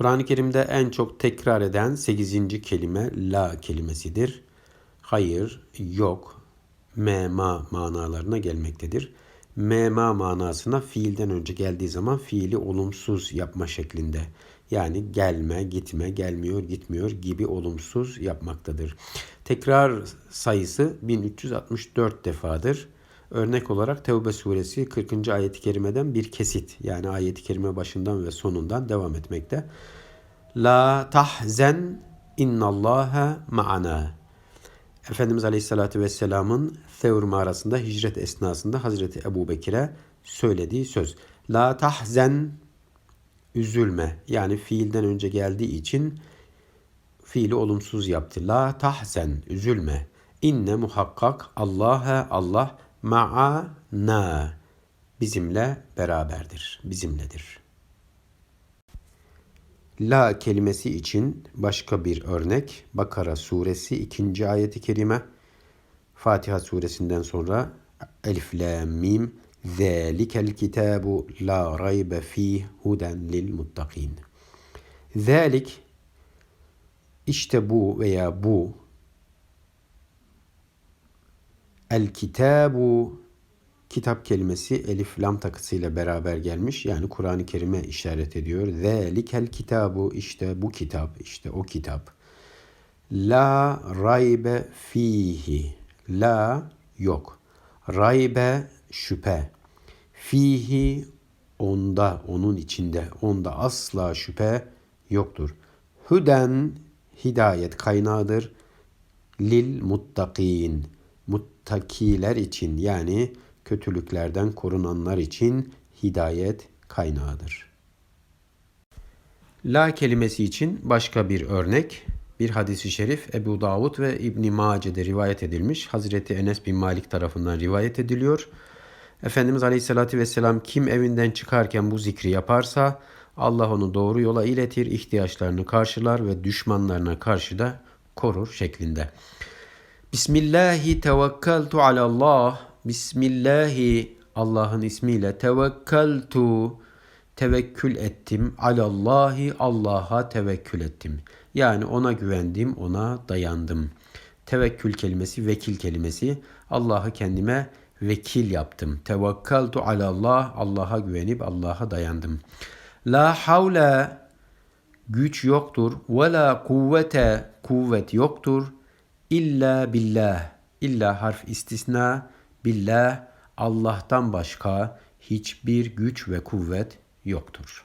Kur'an-ı Kerim'de en çok tekrar eden 8. kelime la kelimesidir. Hayır, yok, mema manalarına gelmektedir. Mema manasına fiilden önce geldiği zaman fiili olumsuz yapma şeklinde. Yani gelme, gitme, gelmiyor, gitmiyor gibi olumsuz yapmaktadır. Tekrar sayısı 1364 defadır. Örnek olarak Tevbe suresi 40. ayet-i kerimeden bir kesit. Yani ayet-i kerime başından ve sonundan devam etmekte. La tahzen innallaha ma'ana. Efendimiz Aleyhisselatü Vesselam'ın Thevr mağarasında hicret esnasında Hazreti Ebu Bekir'e söylediği söz. La tahzen üzülme. Yani fiilden önce geldiği için fiili olumsuz yaptı. La tahzen üzülme. İnne muhakkak Allah'a Allah ma'ana bizimle beraberdir. Bizimledir. La kelimesi için başka bir örnek Bakara suresi 2. ayeti kerime Fatiha suresinden sonra Elif la mim Zalikel kitabu la raybe fih huden lil muttakin. Zalik işte bu veya bu El kitabu kitap kelimesi elif lam takısıyla beraber gelmiş. Yani Kur'an-ı Kerim'e işaret ediyor. Zelikel kitabu işte bu kitap, işte o kitap. La raybe fihi. La yok. Raybe şüphe. Fihi onda, onun içinde, onda asla şüphe yoktur. Hüden hidayet kaynağıdır. Lil muttakin. Muttakiler için yani kötülüklerden korunanlar için hidayet kaynağıdır. La kelimesi için başka bir örnek bir hadisi şerif Ebu Davud ve İbn Mace'de rivayet edilmiş. Hazreti Enes bin Malik tarafından rivayet ediliyor. Efendimiz Aleyhisselatü Vesselam kim evinden çıkarken bu zikri yaparsa Allah onu doğru yola iletir, ihtiyaçlarını karşılar ve düşmanlarına karşı da korur şeklinde. Bismillahi tevekkeltu alallah. Bismillahi Allah'ın ismiyle tevekkeltu tevekkül ettim. Alallahi Allah'a tevekkül ettim. Yani ona güvendim, ona dayandım. Tevekkül kelimesi vekil kelimesi. Allah'ı kendime vekil yaptım. Tevekkeltu alallah Allah'a güvenip Allah'a dayandım. La havle güç yoktur. Ve la kuvvete kuvvet yoktur. İlla billah. İlla harf istisna. Billah Allah'tan başka hiçbir güç ve kuvvet yoktur.